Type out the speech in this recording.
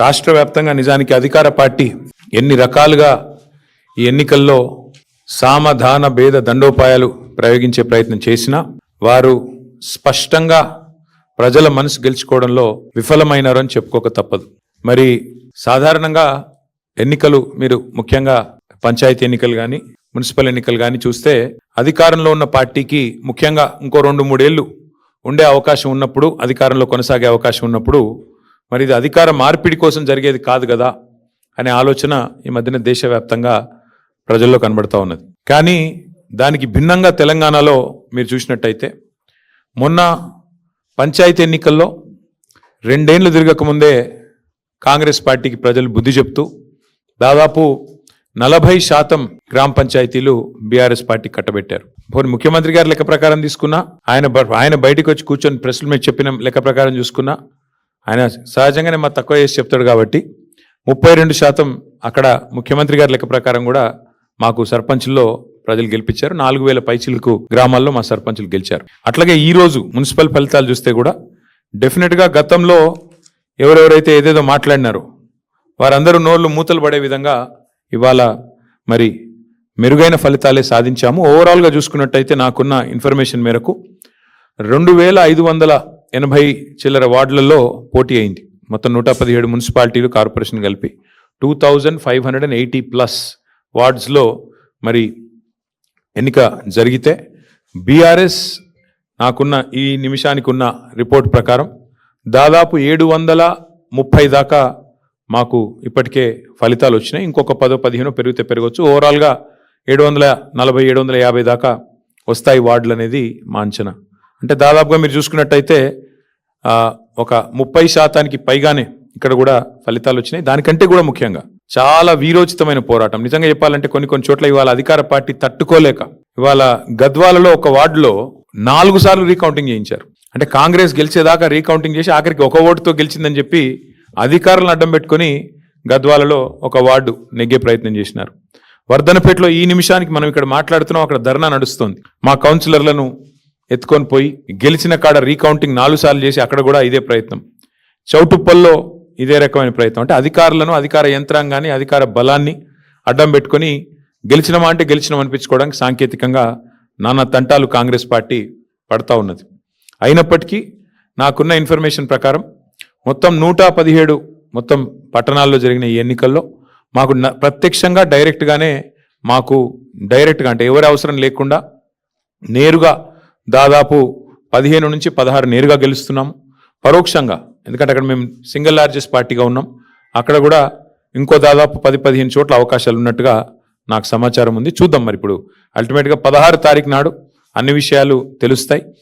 రాష్ట్ర వ్యాప్తంగా నిజానికి అధికార పార్టీ ఎన్ని రకాలుగా ఈ ఎన్నికల్లో సామధాన భేద దండోపాయాలు ప్రయోగించే ప్రయత్నం చేసినా వారు స్పష్టంగా ప్రజల మనసు గెలుచుకోవడంలో విఫలమైనారని చెప్పుకోక తప్పదు. మరి సాధారణంగా ఎన్నికలు మీరు ముఖ్యంగా పంచాయతీ ఎన్నికలు కానీ మున్సిపల్ ఎన్నికలు కానీ చూస్తే అధికారంలో ఉన్న పార్టీకి ముఖ్యంగా ఇంకో రెండు మూడేళ్ళు ఉండే అవకాశం ఉన్నప్పుడు అధికారంలో కొనసాగే అవకాశం ఉన్నప్పుడు మరి ఇది అధికార మార్పిడి కోసం జరిగేది కాదు కదా అనే ఆలోచన ఈ మధ్యన దేశవ్యాప్తంగా ప్రజల్లో కనబడతా ఉన్నది. కానీ దానికి భిన్నంగా తెలంగాణలో మీరు చూసినట్టయితే మొన్న పంచాయతీ ఎన్నికల్లో రెండేళ్ళు తిరగకముందే కాంగ్రెస్ పార్టీకి ప్రజలు బుద్ధి చెప్తూ దాదాపు నలభై శాతం గ్రామ పంచాయతీలు బీఆర్ఎస్ పార్టీ కట్టబెట్టారు. పోనీ ముఖ్యమంత్రి గారి లెక్క ప్రకారం తీసుకున్నా ఆయన బ- ఆయన బయటకు వచ్చి కూర్చొని ప్రెస్ల మీద చెప్పిన లెక్క ప్రకారం చూసుకున్నా ఆయన సహజంగానే మా తక్కువ చేసి చెప్తాడు కాబట్టి ముప్పై రెండు శాతం అక్కడ ముఖ్యమంత్రి గారి లెక్క ప్రకారం కూడా మాకు సర్పంచ్లో ప్రజలు గెలిపించారు. నాలుగు వేల పైచిలకు గ్రామాల్లో మా సర్పంచులు గెలిచారు. అట్లాగే ఈరోజు మున్సిపల్ ఫలితాలు చూస్తే కూడా డెఫినెట్గా గతంలో ఎవరెవరైతే ఏదేదో మాట్లాడినారో వారందరూ నోళ్ళు మూతలు పడే విధంగా ఇవాళ మరి మెరుగైన ఫలితాలే సాధించాము. ఓవరాల్గా చూసుకున్నట్టయితే నాకున్న ఇన్ఫర్మేషన్ మేరకు రెండు వేల ఐదు వందల ఎనభై చిల్లర వార్డులలో పోటీ అయింది. మొత్తం నూట పదిహేడు మున్సిపాలిటీలు కార్పొరేషన్ కలిపి two thousand five hundred and eighty plus వార్డ్స్లో మరి ఎన్నిక జరిగితే బీఆర్ఎస్ నాకున్న ఈ నిమిషానికి ఉన్న రిపోర్ట్ ప్రకారం దాదాపు ఏడు వందల ముప్పై దాకా మాకు ఇప్పటికే ఫలితాలు వచ్చినాయి. ఇంకొక పదో పదిహేను పెరిగితే పెరగవచ్చు ఓవరాల్గా ఏడు వందల నలభై ఏడు వందల యాభై దాకా వస్తాయి వార్డులు అనేది మా అంచనా. అంటే దాదాపుగా మీరు చూసుకున్నట్టయితే ఒక ముప్పై శాతానికి పైగానే ఇక్కడ కూడా ఫలితాలు వచ్చినాయి. దానికంటే కూడా ముఖ్యంగా చాలా వీరోచితమైన పోరాటం. నిజంగా చెప్పాలంటే కొన్ని కొన్ని చోట్ల ఇవాళ అధికార పార్టీ తట్టుకోలేక ఇవాళ గద్వాలలో ఒక వార్డులో నాలుగు సార్లు రీకౌంటింగ్ చేయించారు. అంటే కాంగ్రెస్ గెలిచేదాకా రీకౌంటింగ్ చేసి ఆఖరికి ఒక ఓటుతో గెలిచిందని చెప్పి అధికారులను అడ్డం పెట్టుకొని గద్వాలలో ఒక వార్డు నెగ్గే ప్రయత్నం చేసినారు. వర్ధనపేటలో ఈ నిమిషానికి మనం ఇక్కడ మాట్లాడుతున్నాం. అక్కడ ధర్నా నడుస్తుంది. మా కౌన్సిలర్లను ఎత్తుకొని పోయి గెలిచిన కాడ రీకౌంటింగ్ నాలుగు సార్లు చేసి అక్కడ కూడా ఇదే ప్రయత్నం. చౌటుప్పల్లో ఇదే రకమైన ప్రయత్నం. అంటే అధికారులను అధికార యంత్రాంగాన్ని అధికార బలాన్ని అడ్డం పెట్టుకొని గెలిచినమా అంటే గెలిచినాం అనిపించుకోవడానికి సాంకేతికంగా నానా తంటాలు కాంగ్రెస్ పార్టీ పడతా ఉన్నది. అయినప్పటికీ నాకున్న ఇన్ఫర్మేషన్ ప్రకారం మొత్తం నూట పదిహేడు మొత్తం పట్టణాల్లో జరిగిన ఈ ఎన్నికల్లో మాకు న- ప్రత్యక్షంగా డైరెక్ట్గానే మాకు డైరెక్ట్గా అంటే ఎవరి అవసరం లేకుండా నేరుగా దాదాపు పదిహేను నుంచి పదహారు నేరుగా గెలుస్తున్నాము పరోక్షంగా. ఎందుకంటే అక్కడ మేము సింగిల్ లార్జెస్ట్ పార్టీగా ఉన్నాం. అక్కడ కూడా ఇంకో దాదాపు పది పదిహేను చోట్ల అవకాశాలు ఉన్నట్టుగా నాకు సమాచారం ఉంది. చూద్దాం మరి ఇప్పుడు. అల్టిమేట్గా పదహారు తారీఖు నాడు అన్ని విషయాలు తెలుస్తాయి.